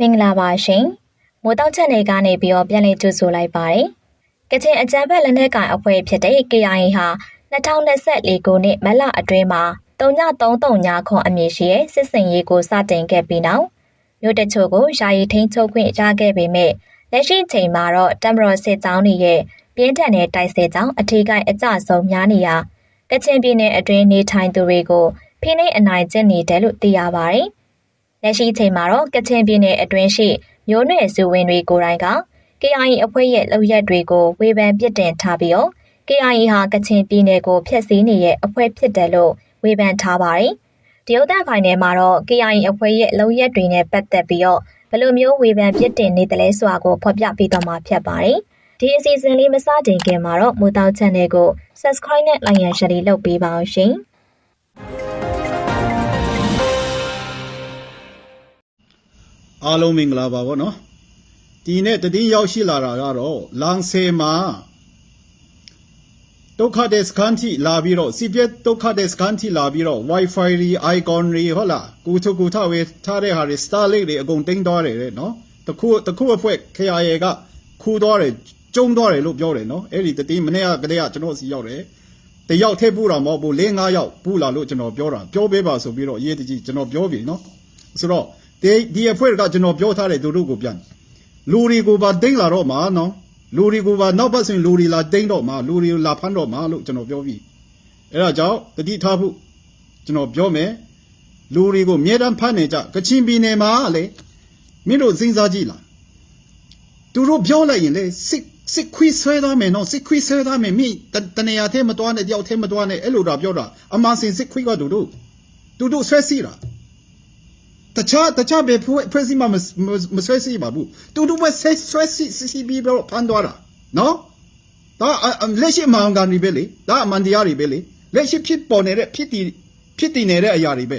မင်္ဂလာပါရှင်မိုးတောက်ချက်နေကနေပြီးတော့ပြန်လည်ကြိုဆိုလိုက်ပါတယ်ကချင်အကြံဖက်လက်နက်ကိုင်အဖွဲ့ဖြစ်တဲ့ KIA ဟာ2024ခုနှစ်မတ်လအတွင်းမှာ3933ညခွန်အမည်ရှိတဲ့စစ်စင်ရေးကိုစတင်ခဲ့ပြီးနောက်မြို့တချို့ကိုယာယီထိန်းချုပ်ခွင့်ရခဲ့ပေမဲ့လက်ရှိချိန်မှာတော့တမတော်စစ်ကြောင်းတွေရဲ့ပြင်းထန်တဲ့တိုက်စစ်ကြောင်းအထူးကိုင်းအကြဆုံးများနေရာကချင်ပြည်နယ်အတွင်းနေထိုင်သူတွေကိုဖိနှိပ်အနိုင်ကျင့်နေတယ်လို့သိရပါတယ်။ လက်ရှိချိန်မှာတော့ကချင်ပြည်နယ်အတွင်းရှိမျိုးနွယ်စုဝင်တွေကိုယ်တိုင်က KIA အဖွဲ့ရဲ့လုပ်ရက်တွေကိုဝေဖန်ပြစ်တင်ထားပြီးတော့ KIA ဟာကချင်ပြည်နယ်ကိုဖျက်ဆီးနေတဲ့အဖွဲ့ဖြစ်တယ်လို့ဝေဖန်ထားပါတယ်။တရုတ်တန်ဖိုင်နယ်မှာတော့ KIA အဖွဲ့ရဲ့လုပ်ရက်တွေနဲ့ပတ်သက်ပြီးတော့ဘယ်လိုမျိုးဝေဖန်ပြစ်တင်နေတယ်လဲဆိုတာကိုဖော်ပြပေးတော့မှာဖြစ်ပါတယ်။ဒီအစီအစဉ်လေးမစတင်ခင်မှာတော့မူတောက် channel ကို subscribe နဲ့ like ရ share လုပ်ပေးပါအောင်ရှင်။ အားလုံးမင်္ဂလာပါဗောနော်ဒီနေ့တည်င်းရောက်ရှိလာတာကတော့လန်ဆေမှာဒုက္ခတဲ့စကန်တီလာပြီးတော့စီပြက်ဒုက္ခတဲ့စကန်တီလာပြီးတော့ wifi ရီ icon ရီဟုတ်လားကူထုကူထဝေထားတဲ့ဟာတွေ star လေးတွေအကုန်တင်းသွားတယ်တဲ့နော်တခုတခုအဖွဲ KIA ကခူးသွားတယ်ကျုံသွားတယ်လို့ပြောတယ်နော်အဲ့ဒီတည်င်းမနေ့ကကလေးကကျွန်တော်စီရောက်တယ်တယောက်ထည့်ပူတာမဟုတ်ဘူး၄၅ယောက်ပူလာလို့ကျွန်တော်ပြောတာပြောပေးပါဆိုပြီးတော့ရေးတကြီးကျွန်တော်ပြောပြီနော်ဆိုတော့ ဒီဒီအဖွဲ့ကကျွန်တော်ပြောထားတယ်သူတို့ကိုပြန်လူတွေကိုပါတိတ်လာတော့မှာနော်လူတွေကိုပါနောက်ပတ်ဆိုရင်လူတွေလာတိတ်တော့မှာလူတွေလာဖမ်းတော့မှာလို့ကျွန်တော်ပြောပြီအဲ့ဒါကြောင့်တတိထားဖို့ကျွန်တော်ပြောမယ်လူတွေကိုမြေတမ်းဖမ်းနေကြကချင်ပြည်နယ်မှာလေမင်းတို့စဉ်းစားကြည့်လားသူတို့ပြောလိုက်ရင်လေစစ်စစ်ခွေးဆွဲသားမယ်နော်စစ်ခွေးဆွဲသားမယ်မိတတနေရာထဲမတွားနဲ့တယောက်ထဲမတွားနဲ့အဲ့လိုတော့ပြောတာအမှန်စင်စစ်ခွေးကသူတို့သူတို့ဆွဲစီတာ တခြားတခြားဘယ်ဖွဲ့ဖွဲ့စည်းမှမမမဆွဲစီပါဘူးတူတူပဲဆွဲဆွဲစီစီစီပြီးတော့ဖန်သွားတာနော်ဒါအအလက်ရှိမှန်ကန်နေပဲလေဒါအမှန်တရားတွေပဲလေလက်ရှိဖြစ်ပေါ်နေတဲ့ဖြစ်တည်ဖြစ်တည်နေတဲ့အရာတွေပဲ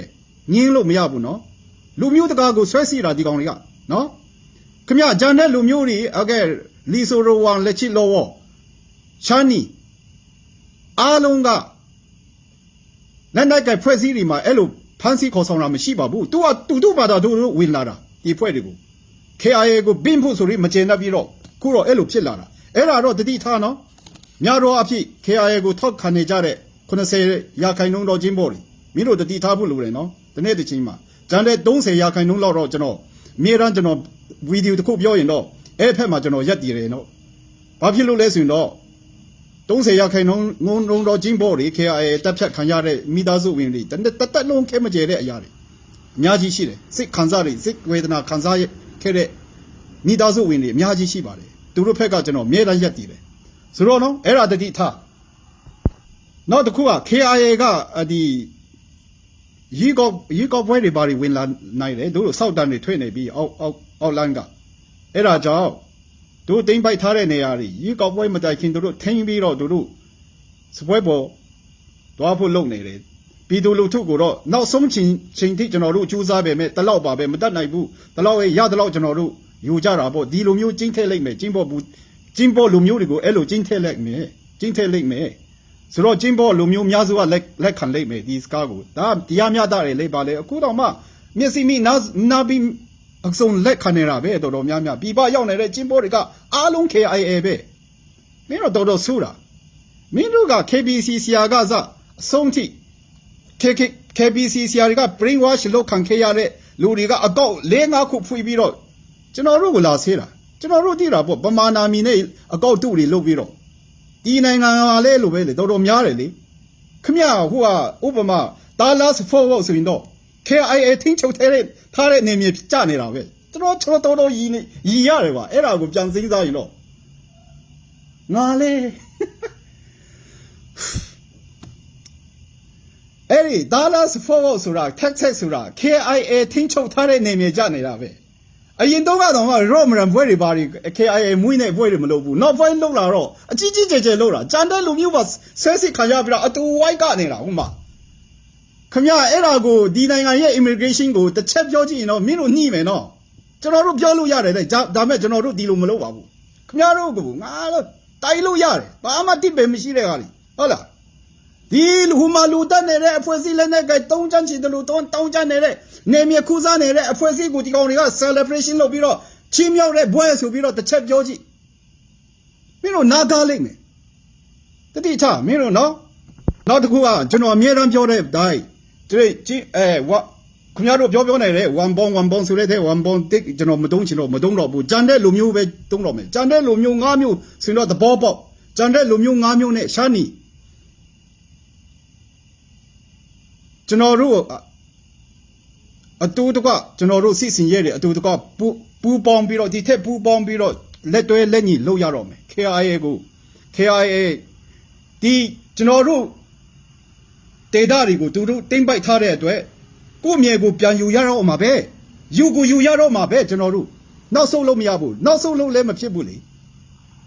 ငင်းလို့မရဘူးနော်လူမျိုးတကာကိုဆွဲစီတာဒီကောင်တွေကနော်ခမဂျန်တဲ့လူမျိုးတွေအကဲလီဆိုရိုဝမ်လက်ချီလောဝချာနီအားလုံးကလက်နိုင်ကဖွဲ့စည်းတွေမှာအဲ့လို ဖန်စီခေါ်ဆောင်တာမရှိပါဘူး။ तू ကတူတူပါတာသူတို့ဝင်လာတာဒီဖွဲ့တွေကို KIA ကိုဘင်းဖို့ဆိုပြီးမကျေနပ်ပြီးတော့ခုတော့အဲ့လိုဖြစ်လာတာ။အဲ့ဒါတော့တတိထားနော်။များတော့အဖြစ် KIA ကိုထောက်ခံနေကြတဲ့80ရာခိုင်နှုန်းတော့ချင်းပေါ့လေ။မင်းတို့တတိထားဖို့လိုတယ်နော်။ဒီနေ့တစ်ချိန်မှာဂျန်တဲ့30ရာခိုင်နှုန်းလောက်တော့ကျွန်တော်အမြဲတမ်းကျွန်တော်ဗီဒီယိုတစ်ခုပြောရင်တော့အဲ့ဖက်မှာကျွန်တော်ရက်တည်တယ်နော်။ဘာဖြစ်လို့လဲဆိုရင်တော့ 30ရာခိုင်နှုန်းငုံငုံတော့ချင်းပေါ့လေ KIA တက်ဖြတ်ခံရတဲ့မိသားစုဝင်တွေတတက်တက်လုံးခဲမကျဲတဲ့အရာတွေအများကြီးရှိတယ်စိတ်ခံစားတွေစိတ်ဝေဒနာခံစားခဲ့တဲ့မိသားစုဝင်တွေအများကြီးရှိပါတယ်သူတို့ဖက်ကကျွန်တော်အမြဲတမ်းရက်တည်တယ်ဆိုတော့နော်အဲ့ဒါတတိထားနောက်တစ်ခုက KIA ကဒီရီကောရီကောပွဲတွေဘာတွေဝင်လာနိုင်တယ်တို့စောက်တန်းတွေထွေးနေပြီးအောက်အောက်အောက်လိုင်းကအဲ့ဒါကြောင့် တို့တိမ့်ပိုက်ထားတဲ့နေရာတွေရီကောပွဲမတိုင်ခင်တို့ထိန်းပြီးတော့တို့စပွဲပေါ်သွားဖို့လုပ်နေတယ်ပြည်သူလူထုကိုတော့နောက်ဆုံးချိန်ချိန်ထိကျွန်တော်တို့ကြိုးစားပေမဲ့တလောက်ပါပဲမတတ်နိုင်ဘူးတလောက်ရရတလောက်ကျွန်တော်တို့ယူကြတာပေါ့ဒီလိုမျိုးကျင်းထည့်လိုက်မယ်ကျင်းပေါ်ဘူးကျင်းပေါ်လူမျိုးတွေကိုအဲ့လိုကျင်းထည့်လိုက်မယ်ကျင်းထည့်လိုက်မယ်ဆိုတော့ကျင်းပေါ်လူမျိုးများစုကလက်လက်ခံလိုက်မယ်ဒီစကားကိုဒါတရားမျှတတယ်လေပါလေအခုတော့မှမျက်စိမိနာနာပြီး အစုံလက်ခံနေတာပဲတော်တော်များများပြပရောက်နေတဲ့ကျင်းပေါ်တွေကအားလုံး KIA ပဲမင်းတို့တော်တော်ဆိုးတာမင်းတို့က KBC ဆရာကစအဆုံးထိ KK KBC ဆရာတွေက brain wash လုပ်ခံခဲ့ရတဲ့လူတွေကအကောက်၄၅ခုဖွေးပြီးတော့ကျွန်တော်တို့ကိုလာဆေးတာကျွန်တော်တို့သိတာပေါ့ပမာနာမီနဲ့အကောက်တုတွေလုပ်ပြီးတော့ဒီနိုင်ငံကလည်းလိုပဲလေတော်တော်များတယ်လေခမရဟိုကဥပမာဒါလာစဖို့ဆိုရင်တော့ KIA ထင်းချုပ်ထဲတဲ့ ထားတဲ့နေမြေကြနေတာပဲကျွန်တော်ကျွန်တော်တော်တော်ရည်နေရည်ရတယ်ကွာအဲ့ဒါကိုပြန်စဉ်းစားရင်တော့ငါလေအဲ့ဒီ Dallas Fort Worth ဆိုတာ Texas ဆိုတာ KIA ထင်းချုပ်ထားတဲ့နေမြေကြနေတာပဲအရင်တော့ကတော့မှ Roman ဘွဲတွေပါတွေ KIA မွေးနေဘွဲတွေမလုပ်ဘူးနောက်ပိုင်းလောက်လာတော့အကြီးကြီးကျယ်ကျယ်လောက်တာကြံတဲ့လူမျိုးပါဆဲစစ်ခံရပြီးတော့အတူဝိုက်ကနေတာဟုတ်မှာ ခမရအဲ့ဒါကိုဒီနိုင်ငံရဲ့ immigration ကိုတစ်ချက်ပြောကြည့်ရင်တော့မင်းတို့ညှိမယ်နော်ကျွန်တော်တို့ပြောလို့ရတယ်လေဒါမဲ့ကျွန်တော်တို့ဒီလိုမလုပ်ပါဘူးခမရတို့ကငါတော့တိုင်လို့ရတယ်ဘာမှတိပယ်မရှိတဲ့ဟာလीဟုတ်လားဒီလူဟိုမှာလူတက်နေတဲ့အဖွဲ့အစည်းလည်းနဲ့ကဲတုံးချမ်းချင်တယ်လို့တုံးတောင်းချမ်းနေတဲ့နေမြေခူးစားနေတဲ့အဖွဲ့အစည်းကိုဒီကောင်တွေက celebration လုပ်ပြီးတော့ချီးမြှောက်တဲ့ဘွဲဆိုပြီးတော့တစ်ချက်ပြောကြည့်မင်းတို့နားကားလိမ့်မယ်တတိချမင်းတို့နော်နောက်တစ်ခုကကျွန်တော်အမြဲတမ်းပြောတဲ့ဒိုင်း ဒီကြည့်အဲဝခင်ဗျားတို့ပြောပြောနေတယ်1ပေါင်း1ပေါင်းဆိုတဲ့တဲ့1ပေါင်းတစ်ကျွန်တော်မတုံးချင်တော့မတုံးတော့ဘူးကြံတဲ့လူမျိုးပဲတုံးတော့မယ်ကြံတဲ့လူမျိုး၅မျိုးဆိုတော့သဘောပေါက်ကြံတဲ့လူမျိုး၅မျိုးနဲ့ရှာနီကျွန်တော်တို့အအတူတကကျွန်တော်တို့စစ်စင်ရဲတယ်အတူတကပူပူပေါင်းပြီးတော့ဒီထက်ပူပေါင်းပြီးတော့လက်တွဲလက်ညီလုပ်ရတော့မယ် KIA ကို KIA ဒီကျွန်တော်တို့ ဒေတာတွေကိုသူတို့တင်ပိုက်ထားတဲ့အတွက်ကိုယ့်မြေကိုပြန်ယူရတော့မှာပဲယူကိုယူရတော့မှာပဲကျွန်တော်တို့နောက်ဆုံးလို့မရဘူးနောက်ဆုံးလို့လည်းမဖြစ်ဘူးလေ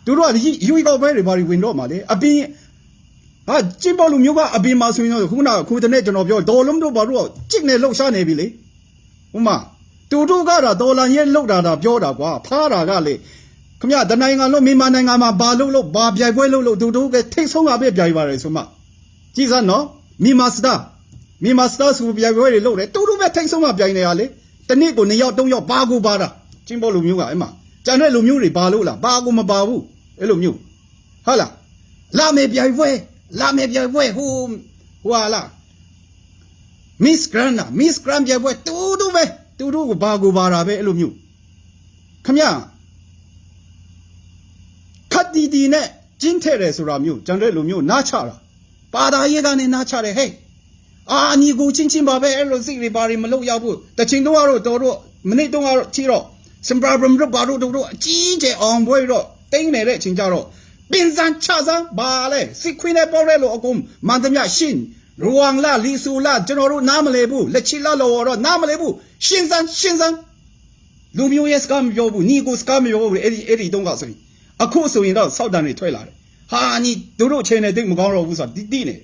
သူတို့ကဒီယူကောက်ပဲတွေဘာတွေဝင်တော့မှာလေအပြင်ဟာကျင်းပေါ်လူမျိုးကအပြင်မှာဆိုရင်တော့ခုနကခုတနေ့ကျွန်တော်ပြောဒေါ်လုံးတို့ဘာလို့ကြစ်နေလှုပ်ရှားနေပြီလေဥမာတူတူကတော့ဒေါ်လာရဲ့လှုပ်တာတာပြောတာကွာဖားတာကလေခမရတနိုင်ငံလုံးမြန်မာနိုင်ငံမှာဘာလှုပ်လို့ဘာပြိုင်ပွဲလှုပ်လို့တူတူကထိတ်ဆုံးတာပဲပြိုင်ပါတယ်ဆိုမှကြည်စမ်းနော် မြန်မာစတာမြန်မာစတာဆိုပြိုင်ပွဲတွေလှုပ်တယ်တူတူပဲထိတ်ဆုံးမှပြိုင်နေရလေတနေ့ကိုနှစ်ယောက်သုံးယောက်ဘာကိုပါတာကျင်းပေါ်လူမျိုးကအဲ့မှာကျန်တဲ့လူမျိုးတွေဘာလို့လားဘာကိုမပါဘူးအဲ့လိုမျိုးဟုတ်လားလာမေပြိုင်ပွဲလာမေပြိုင်ပွဲဟိုဟွာလာ Miss Grand နာ Miss Grand ပြိုင်ပွဲတူတူပဲတူတူကိုဘာကိုဘာတာပဲအဲ့လိုမျိုးခမရခတ်တီတီနဲ့ကျင်းထဲတယ်ဆိုတာမျိုးကျန်တဲ့လူမျိုးနားချတာ ပါတာရေးကနေနားချတယ်ဟဲ့အာညီကိုချင်းချင်းပါပဲအဲ့လိုစိတ်တွေပါတွေမလုပ်ရဘူးတချင်တော့ကတော့တော်တော့မနေ့တော့ကတော့ချီတော့စင်ပရာဘရမ်တို့ဘာတို့တို့အကြီးကျယ်အောင်ပွဲတော့တင်းနေတဲ့အချိန်ကြတော့ပင်စံချစံဘာလဲစစ်ခွင်းနဲ့ပေါ်ရဲလို့အကုန်မန္တမြရှင်းရဝမ်လာလီဆူလာကျွန်တော်တို့နားမလဲဘူးလက်ချီလာလောတော့နားမလဲဘူးရှင်းစံရှင်းစံလူမျိုးရဲ့စကားမပြောဘူးညီကိုစကားမပြောဘူးအဲ့ဒီအဲ့ဒီတုန်းကဆိုရင်အခုဆိုရင်တော့စောက်တန်တွေထွက်လာတယ် ဟာညီတို့တို့ချိန်နဲ့တိတ်မကောင်းတော့ဘူးဆိုတာတိတိနေ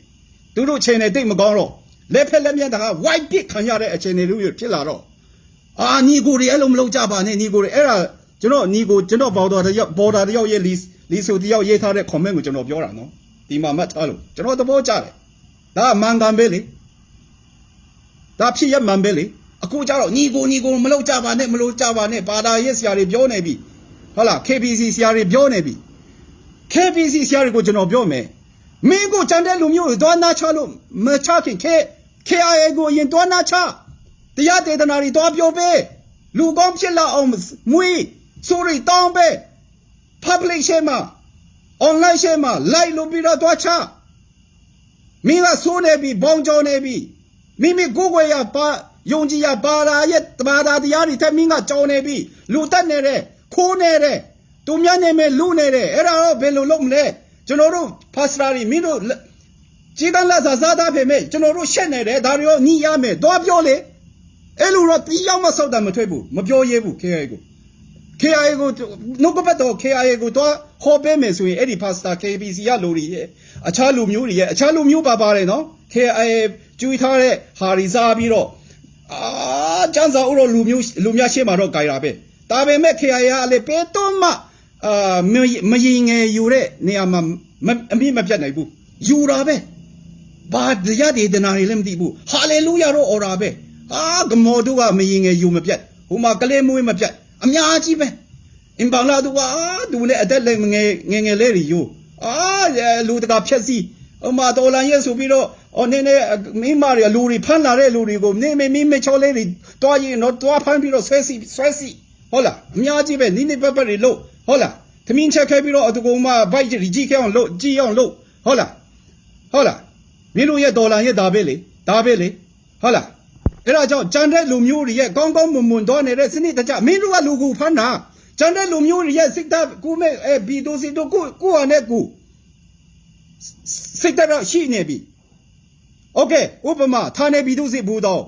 တို့တို့ချိန်နဲ့တိတ်မကောင်းတော့လက်ဖက်လက်မြတ်တက white ပစ်ခံရတဲ့အခြေအနေတွေဖြစ်လာတော့အာညီကိုတွေအဲ့လိုမလုပ်ကြပါနဲ့ညီကိုတွေအဲ့ဒါကျွန်တော်ညီကိုကျွန်တော်ဘော်ဒါတယောက်ဘော်ဒါတယောက်ရေးလီလီဆိုတယောက်ရေးထားတဲ့ comment ကိုကျွန်တော်ပြောတာနော်ဒီမှာမှတ်ထားလို့ကျွန်တော်သဘောကျတယ်ဒါကမှန်ကန်ပဲလေဒါဖြစ်ရမှန်ပဲလေအခုကျတော့ညီကိုညီကိုမလုပ်ကြပါနဲ့မလုပ်ကြပါနဲ့ဘာသာရေးဆရာတွေပြောနေပြီဟုတ်လား KBC ဆရာတွေပြောနေပြီ KBC ဆရာတွေကိုကျွန်တော်ပြောမယ်မင်းကိုချန်တဲ့လူမျိုးတွေသွားနာချလို့မချခင် K KIA ကိုအရင်သွားနာချတရားဒေသနာတွေတော့ပြောပေးလူကောင်းဖြစ်လာအောင်မွေးဆိုရီတောင်းပေး public ရှဲမှာ online ရှဲမှာ live လုပ်ပြီးတော့တွားချမင်းကဆိုးနေပြီဘောင်းကြောနေပြီမိမိကိုယ်ကိုယ်ရပါယုံကြည်ရပါလာရဲ့တဘာသာတရားတွေထက်မင်းကကြောနေပြီလူတက်နေတဲ့ခိုးနေတဲ့ သူများနေမဲ့လူနေတဲ့အဲ့ဒါတော့ဘယ်လိုလုပ်မလဲကျွန်တော်တို့ဖာစတာတွေမင်းတို့ကြီးကန်းလာစားစားသားဖေမဲ့ကျွန်တော်တို့ရှက်နေတယ်ဒါတွေရောညှိရမယ်တော့ပြောလေအဲ့လိုတော့တီးရောက်မဆောက်တာမထွက်ဘူးမပြောရဲဘူး KIA ကို KIA ကိုနှုတ်ကပတ်တော့ KIA ကိုတော့ဟောပေးမယ်ဆိုရင်အဲ့ဒီ Pastor KBC ရလူတွေရဲ့အခြားလူမျိုးတွေရဲ့အခြားလူမျိုးပါပါတယ်နော် KIA ကျွေးထားတဲ့ဟာရီစားပြီးတော့အာကျန်းစာဥရောလူမျိုးလူများရှေ့မှာတော့ကြိုင်တာပဲဒါပေမဲ့ KIA ကလည်းပေတော့မှ အာမမရင်ငယ်ယူတဲ့နေရာမှာမအမိမပြတ်နိုင်ဘူးယူတာပဲဘာတရားဒေသနာတွေလည်းမသိဘူးဟာလေလုယာတော့အော်တာပဲအာဂမောတို့ကမရင်ငယ်ယူမပြတ်ဟိုမှာကလေးမွေးမပြတ်အများကြီးပဲအင်ပါလာတို့ကအာသူလည်းအသက်လည်းငယ်ငယ်ငယ်လေးတွေယူအာလူတကာဖြက်စီဟိုမှာတော်လန်ရဲ့ဆိုပြီးတော့အော်နင်းနေမိမတွေလူတွေဖမ်းလာတဲ့လူတွေကိုနေမမိမချောလေးတွေတွားရင်တော့တွားဖမ်းပြီးတော့ဆွဲစီဆွဲစီဟုတ်လားအများကြီးပဲနိနေပက်ပက်တွေလို့ ဟုတ်လားသမင်းချက်ခဲပြီးတော့အတူကောင်မဘိုက်ကြီးကြီးခဲအောင်လို့ကြီးအောင်လို့ဟုတ်လားဟုတ်လား မင်းတို့ရဲ့ဒေါ်လာရဲ့ဒါပဲလေဒါပဲလေဟုတ်လားအဲ့ဒါကြောင့်ကြံတဲ့လူမျိုးတွေရဲ့ကောင်းကောင်းမွန်မွန်တော့နေတဲ့စနစ်တကျမင်းတို့ကလူကူဖမ်းတာကြံတဲ့လူမျိုးတွေရဲ့စိတ်ဓာတ်ကိုမဲ့အဲဘီတိုစီတို့ကိုကိုဟာနဲ့ကိုစိတ်ဓာတ်ရှိနေပြီโอเคဥပမာဌာနေဘီတိုစီဘူးတော့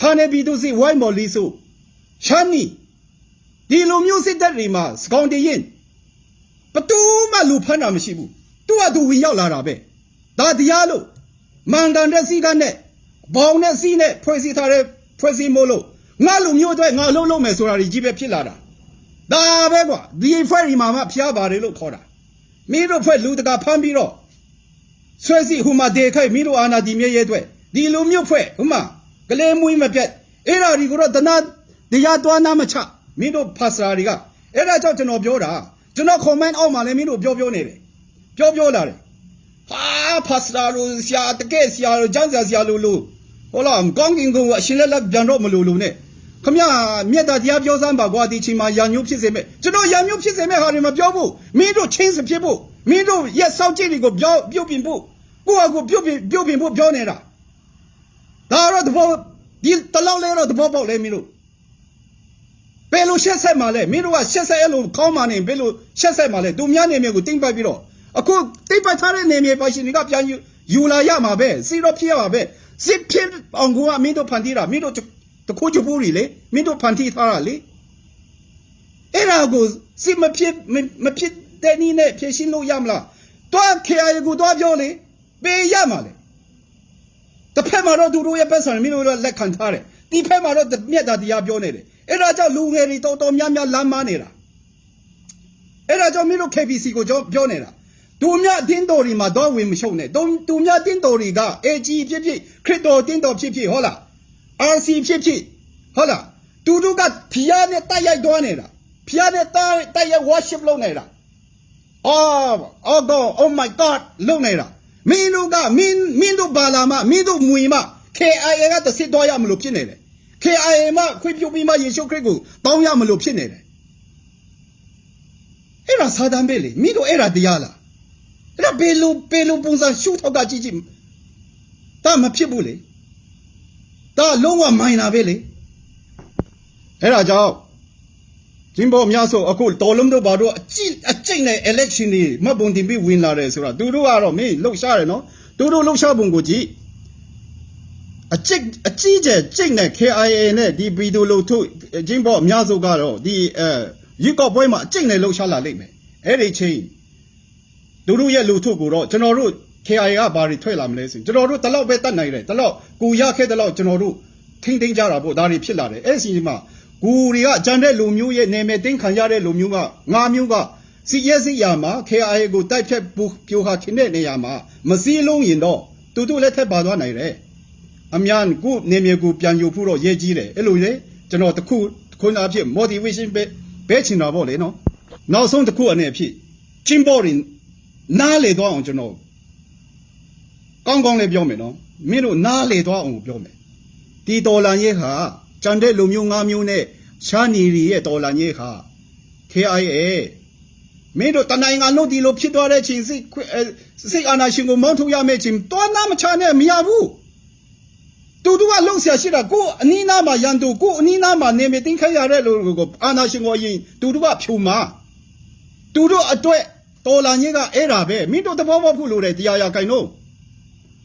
ဌာနေဘီတိုစီဝိုင်းမော်လီဆိုချမ်းနီ ဒီလူမျိုးစိတ်ဓာတ်တွေမှာစကောင်တရင်ဘတူးမှလူဖမ်းတာမရှိဘူးသူ့ဟာသူဝင်ရောက်လာတာပဲဒါတရားလို့မန်ကန်တဲ့စီကနဲ့ဘောင်နဲ့စီနဲ့ဖွဲ့စည်းထားတဲ့ဖွဲ့စည်းမို့လို့ငါလူမျိုးအတွက်ငါအလုံးလုံးမယ်ဆိုတာကြီးပဲဖြစ်လာတာဒါပဲကွာဒီဖွဲ့ဒီမှာမှဖျားပါတယ်လို့ခေါ်တာမင်းတို့ဖွဲ့လူတကာဖမ်းပြီးတော့ဆွဲစီဟိုမှာဒေခိုက်မင်းတို့အာနာဒီမြဲရဲအတွက်ဒီလိုမျိုးဖွဲ့ဟိုမှာကလေးမွေးမပြတ်အဲ့ဒါဒီကိုတော့တနာတရားသွားနာမချ မင်းတို့ဖာစရာတွေကအဲ့ဒါကြောင့်ကျွန်တော်ပြောတာကျွန်တော် comment အောက်မှာလည်းမင်းတို့ပြောပြောနေတယ်ပြောပြောလာတယ်ဟာဖာစရာလို့ဆရာတကယ်ဆရာလို့ကျန်းစာဆရာလို့လို့ဟောလားကောင်းကင်ကအရှင်လက်လက်ပြန်တော့မလို့လို့ ਨੇ ခမရမြတ်တာတရားပြောစမ်းပါကွာဒီချိန်မှာရံညို့ဖြစ်စေမဲ့ကျွန်တော်ရံညို့ဖြစ်စေမဲ့ဟာတွေမပြောဘူးမင်းတို့ချင်းစဖြစ်ဖို့မင်းတို့ရက်စောင့်ကြည့်တွေကိုပြောပြုတ်ပြင်ဖို့ကိုယ့်အကူပြုတ်ပြင်ပြုတ်ပြင်ဖို့ပြောနေတာဒါတော့တဘောဒီတလောက်လဲတော့တဘောပေါက်လဲမင်းတို့ ဘယ်လိုရှက်ဆက်မှာလဲမင်းတို့ကရှက်ဆက်အဲ့လိုကောင်းမှနေဘယ်လိုရှက်ဆက်မှာလဲသူများနေမြေကိုတင်းပိုက်ပြီးတော့အခုတင်းပိုက်ထားတဲ့နေမြေပါရှင်တွေကပြန်ယူယူလာရမှာပဲစီတော့ဖြစ်ရမှာပဲစစ်ဖြစ်အောင်ကမင်းတို့ဖန်တီးတာမင်းတို့တခိုးချပူးရီလေမင်းတို့ဖန်တီးထားတာလေအဲ့ဒါကိုစစ်မဖြစ်မမဖြစ်တဲ့နည်းနဲ့ဖြည့်ရှင်းလို့ရမလားတွားခေရကိုတွားပြောလေပေးရမှာလေတစ်ဖက်မှာတော့သူတို့ရဲ့ပတ်စံမင်းတို့ကလက်ခံထားတယ်ဒီဖက်မှာတော့မြတ်တာတရားပြောနေတယ် အဲ့ဒါကြောင့်လူငယ်တွေတော်တော်များများလမ်းမနေတာအဲ့ဒါကြောင့်မင်းတို့ KBC ကိုကြောပြောနေတာသူမြတ်တင်းတော်တွေမှာတော့ဝင်မရှုံနဲ့သူသူမြတ်တင်းတော်တွေက AG ဖြစ်ဖြစ်ခရစ်တော်တင်းတော်ဖြစ်ဖြစ်ဟုတ်လား RC ဖြစ်ဖြစ်ဟုတ်လားတူတူကဖျားနဲ့တိုက်ရိုက်သွားနေတာဖျားနဲ့တိုက်တိုက်ရိုက် worship လုပ်နေတာအော်အော်တော့ oh my god လုပ်နေတာမင်းတို့ကမင်းမင်းတို့ဘာလာမမင်းတို့မွေမ KIA ကတစစ်သွားရမလို့ဖြစ်နေတယ် KIA မခွင့်ပြုပြီးမှယေရှုခရစ်ကိုတောင်းရမလို့ဖြစ်နေတယ်အဲ့ဒါစာတန်ပဲလေမင်းတို့အဲ့ဒါတရားလားအဲ့ဒါဘယ်လိုဘယ်လိုပုံစံရှုထောက်ကကြည့်ကြည့်ဒါမဖြစ်ဘူးလေဒါလုံးဝမိုင်းတာပဲလေအဲ့ဒါကြောင့်ဂျင်းဘောအများဆိုအခုတော်လုံးတို့ဘာတို့အကြည့်အကျိတ်နဲ့ election တွေမှတ်ပုံတင်ပြီးဝင်လာတယ်ဆိုတာသူတို့ကတော့မင်းလှုပ်ရှားတယ်နော်သူတို့လှုပ်ရှားပုံကိုကြည့် အကျိတ်အကြည့်ကျကျိတ်နဲ့ KIA နဲ့ဒီဗီဒီယိုလို့ထုတ်ဂျင်းဘောအများဆိုကတော့ဒီအဲရွေးကောက်ပွဲမှာအကျိတ်နဲ့လှုပ်ရှားလာလိမ့်မယ်အဲ့ဒီချိန်သူတို့ရဲ့လူထုတ်ကိုတော့ကျွန်တော်တို့ KIA ကဘာတွေထွက်လာမလဲဆိုရင်ကျွန်တော်တို့တလောက်ပဲတတ်နိုင်တယ်တလောက်ကိုရခဲ့တလောက်ကျွန်တော်တို့ထိမ့်သိမ့်ကြတာပေါ့ဒါတွေဖြစ်လာတယ်အဲ့ဒီမှာကိုတွေကအကြံတဲ့လူမျိုးရဲ့နေမဲ့တင်းခံရတဲ့လူမျိုးကငါမျိုးကစီရဲစီရမှာ KIA ကိုတိုက်ဖြတ်ပြိုဟာခင်းတဲ့နေရာမှာမစည်းလုံးရင်တော့တူတူလက်ထက်ပါသွားနိုင်တယ် အမြန်ကိုနေမြေကိုပြန်ယူဖို့တော့ရဲကြီးတယ်အဲ့လိုလေကျွန်တော်တခုခုနအဖြစ် motivation ပဲပဲချင်တာပေါ့လေနော်နောက်ဆုံးတစ်ခုအနေအဖြစ်ချင်းဘော်ရင်နားလေတော့အောင်ကျွန်တော်ကောင်းကောင်းလေးပြောမယ်နော်မင်းတို့နားလေသွားအောင်ပြောမယ်ဒီတော်လန်ရဲ့ဟာကြံတဲ့လူမျိုး၅မျိုးနဲ့ရှားနီရီရဲ့တော်လန်ရဲ့ဟာ KIA မင်းတို့တနိုင်ငံလုံးဒီလိုဖြစ်သွားတဲ့ချိန်စိတ်စိတ်အာဏာရှင်ကိုမောင်းထုတ်ရမယ့်ချိန်တွားနာမချနဲ့မရဘူး တူတူကလှုပ်ရှားရှိတာကိုအနီးနားမှာရန်တူကိုအနီးနားမှာနေမတင်ခိုင်းရတဲ့လူကိုအာဏာရှင်ကိုရင်တူတူကဖြူမာတူတူအတွက်တော်လန်ကြီးကအဲ့ဒါပဲမင်းတို့သဘောပေါက်ဖို့လိုတယ်တရားရကိုင်တော့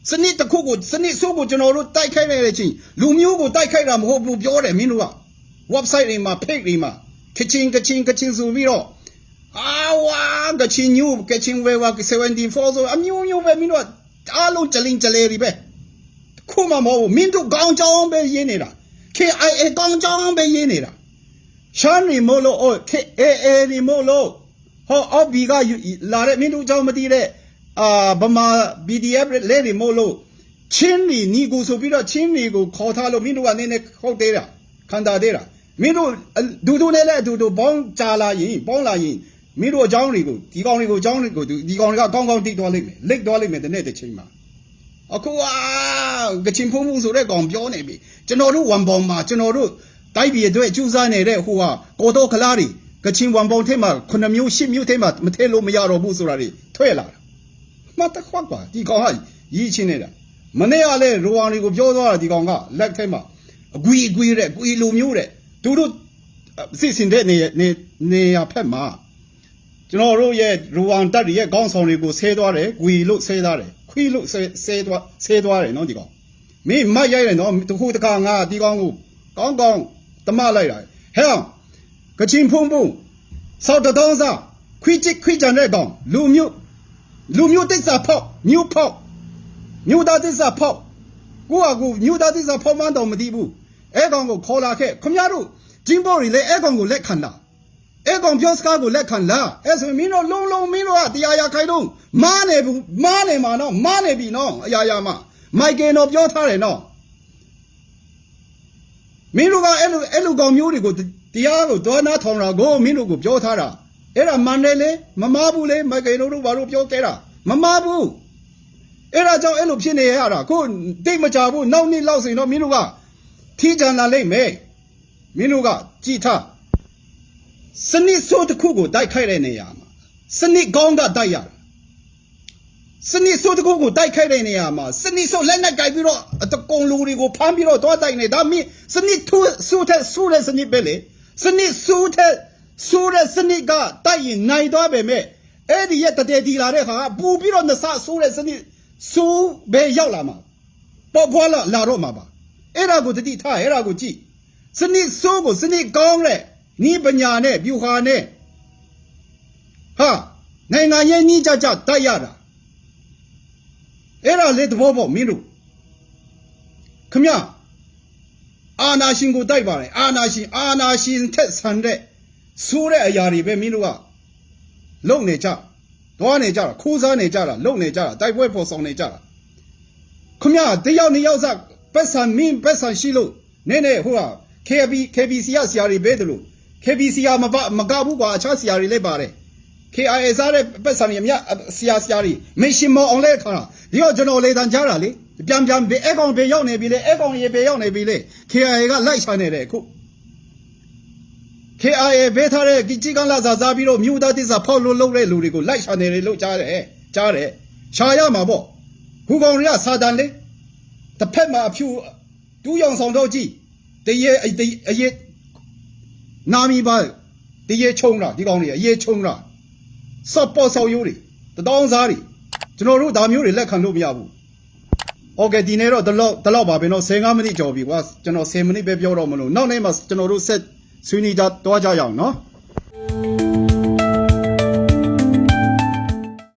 စနစ်တစ်ခုကိုစနစ်ဆိုးကိုကျွန်တော်တို့တိုက်ခိုက်နေတဲ့အချိန်လူမျိုးကိုတိုက်ခိုက်တာမဟုတ်ဘူးပြောတယ်မင်းတို့က website တွေမှာ page တွေမှာကချင်ကချင်ကချင်ဆိုပြီးတော့အာဝါကချင်ညူကချင်ဝဲဝါ74ဆိုအမျိုးမျိုးပဲမင်းတို့ကအားလုံးကြလင်ကြလေတွေပဲ ခုမှမဟုတ်ဘူးမင်းတို့ကောင်းကြောင်းပဲရင်းနေတာ KIA ကောင်းကြောင်းပဲရင်းနေတာရှမ်းရီမို့လို့ KAA ရီမို့လို့ဟောအော်ဘီကလာတဲ့မင်းတို့ကြောင်းမသိတဲ့အာဗမာ BDF လဲတွေမို့လို့ချင်းနီညီကိုဆိုပြီးတော့ချင်းနီကိုခေါ်ထားလို့မင်းတို့ကနည်းနည်းဟုတ်သေးတာခန္ဓာသေးတာမင်းတို့ဒူဒူနဲ့လည်းအတူတူဘောင်းကြာလာရင်ပေါင်းလာရင်မင်းတို့အကြောင်းတွေကိုဒီကောင်တွေကိုအကြောင်းတွေကိုဒီကောင်တွေကကောင်းကောင်းတိတ်သွားလိမ့်မယ်လိတ်သွားလိမ့်မယ်တဲ့နေ့တစ်ချိန်မှာ အခုအာကချင်ဖုံးမှုဆိုတဲ့ကောင်ပြောနေပြီကျွန်တော်တို့ဝန်ပေါင်မှာကျွန်တော်တို့တိုက်ပြည်အတွက်ကျူးစားနေတဲ့ဟိုဟာကိုတော့ခလားတွေကချင်ဝန်ပေါင်ထဲမှာ9မျိုး10မျိုးထဲမှာမထဲလို့မရတော့ဘူးဆိုတာတွေထွက်လာတာမတ်တခွက်ပါဒီကောင်ကရည်ချင်းနေတာမနေ့ကလည်းရိုဝမ်တွေကိုပြောသွားတာဒီကောင်ကလက်ထဲမှာအကွီအကွီတဲ့ကွီလိုမျိုးတဲ့သူတို့စစ်စင်တဲ့နေနေနေရဖက်မှာ ကျွန်တော်တို့ရဲ့ရိုဝမ်တက်ရဲ့ခေါင်းဆောင်တွေကိုဆဲသွားတယ်ကွီလို့ဆဲသွားတယ်ခွီလို့ဆဲဆဲသွားဆဲသွားတယ်နော်ဒီကောင်မင်းမတ်ရိုက်တယ်နော်တခုတခါငါဒီကောင်ကိုကောင်းကောင်းတမလိုက်တာဟဲ့ကချင်ဖုံဖုံစောက်တတော်စားခွီချစ်ခွီကြံတဲ့ကောင်လူမျိုးလူမျိုးတိစ္ဆာဖောက်မြို့ဖောက်မြို့သားတိစ္ဆာဖောက်ကိုကကိုမြို့သားတိစ္ဆာဖောက်မှန်းတော့မသိဘူးအဲကောင်ကိုခေါ်လာခဲ့ခမရတို့ဂျင်းဘော်တွေလည်းအဲကောင်ကိုလက်ခံတာ အဲကောင်ပြောစကားကိုလက်ခံလားအဲ့ဆိုရင်မင်းတို့လုံးလုံးမင်းတို့ကတရားရခိုင်တော့မားနေဘူးမားနေမှာနော်မားနေပြီနော်အရာရာမှာမိုက်ကယ်တော့ပြောထားတယ်နော်မင်းတို့ကအဲ့လိုအဲ့လိုကောင်မျိုးတွေကိုတရားကိုဒေါနာထောင်တာကိုမင်းတို့ကိုပြောထားတာအဲ့ဒါမှန်တယ်လေမမားဘူးလေမိုက်ကယ်တို့ဘာလို့ပြောခဲ့တာမမားဘူးအဲ့ဒါကြောင့်အဲ့လိုဖြစ်နေရတာကိုတိတ်မကြဘူးနောက်နေ့လောက်ဆိုရင်တော့မင်းတို့ကထီးကြံလာလိမ့်မယ်မင်းတို့ကကြည်ထား စနစ်ဆိုးတစ်ခုကိုတိုက်ခိုက်တဲ့နေရာမှာစနစ်ကောင်းကတိုက်ရတာစနစ်ဆိုးတစ်ခုကိုတိုက်ခိုက်တဲ့နေရာမှာစနစ်ဆိုးလက်နဲ့ကြိုက်ပြီးတော့အတကုံလူတွေကိုဖမ်းပြီးတော့တော့တိုက်နေဒါမင်းစနစ်ထူးဆိုးတဲ့ဆိုးတဲ့စနစ်ပဲလေစနစ်ဆိုးတဲ့ဆိုးတဲ့စနစ်ကတိုက်ရင်နိုင်သွားပဲမဲ့အဲ့ဒီရဲ့တတဲဒီလာတဲ့ခါကပူပြီးတော့နဆဆိုးတဲ့စနစ်ဆိုးဘယ်ရောက်လာမှာပေါ်ပေါ်လာလာတော့မှာပါအဲ့ဒါကိုတတိထားအဲ့ဒါကိုကြည့်စနစ်ဆိုးကိုစနစ်ကောင်းတဲ့ ဤပညာနဲ့ပြူဟာနဲ့ဟာနိုင်ငံရေးကြီးကြကြတိုက်ရတာအဲ့ဒါလေသဘောပေါက်မင်းတို့ခမရအာနာရှင်ကိုတိုက်ပါတယ်အာနာရှင်အာနာရှင်ထက်ဆန်တဲ့ဆိုးတဲ့အရာတွေပဲမင်းတို့ကလုံနေကြသွားနေကြတာခိုးစားနေကြတာလုံနေကြတာတိုက်ပွဲပေါ်ဆောင်နေကြတာခမရတယောက်နှစ်ယောက်စပတ်စံမင်းပတ်စံရှိလို့နည်းနည်းဟိုဟာ KB KBC ရဆရာတွေပဲတလို့ KBC ရမပမကဘူးကွာအခြားဆရာတွေလည်းပါတယ် KIA စားတဲ့ပတ်စံရမြဆရာဆရာတွေမရှင်မောအောင်လဲခါတာဒီတော့ကျွန်တော်လေတန်ကြားတာလေပြန်ပြန်ဘယ်အကောင်ဘယ်ရောက်နေပြီလဲအကောင်ရေဘယ်ရောက်နေပြီလဲ KIA ကလိုက်ချနေတယ်အခု KIA ဘေးထားတဲ့ကြီးကန်းလာစားစားပြီးတော့မြို့သားတစ္ဆာဖောက်လို့လုပ်တဲ့လူတွေကိုလိုက်ရှာနေတယ်လို့ကြားတယ်ကြားတယ်ရှာရမှာပေါ့ဟူကောင်တွေကစာတန်လေတစ်ဖက်မှာအဖြူတူးရောင်ဆောင်တော့ကြည့်တရေအရေ နာမီပါတရေချုံတာဒီကောင်တွေအရေချုံတာစော့ပေါ်ဆောက်ရိုးတွေတတောင်းစားတွေကျွန်တော်တို့ဒါမျိုးတွေလက်ခံလို့မရဘူးโอเคဒီနေ့တော့ဒီလောက်ဒီလောက်ပါပဲเนาะ15မိနစ်ကြော်ပြီကွာကျွန်တော်10မိနစ်ပဲပြောတော့မလို့နောက်နေ့မှကျွန်တော်တို့ဆက်ဆွေးနွေးကြတော့ကြရအောင်เนาะ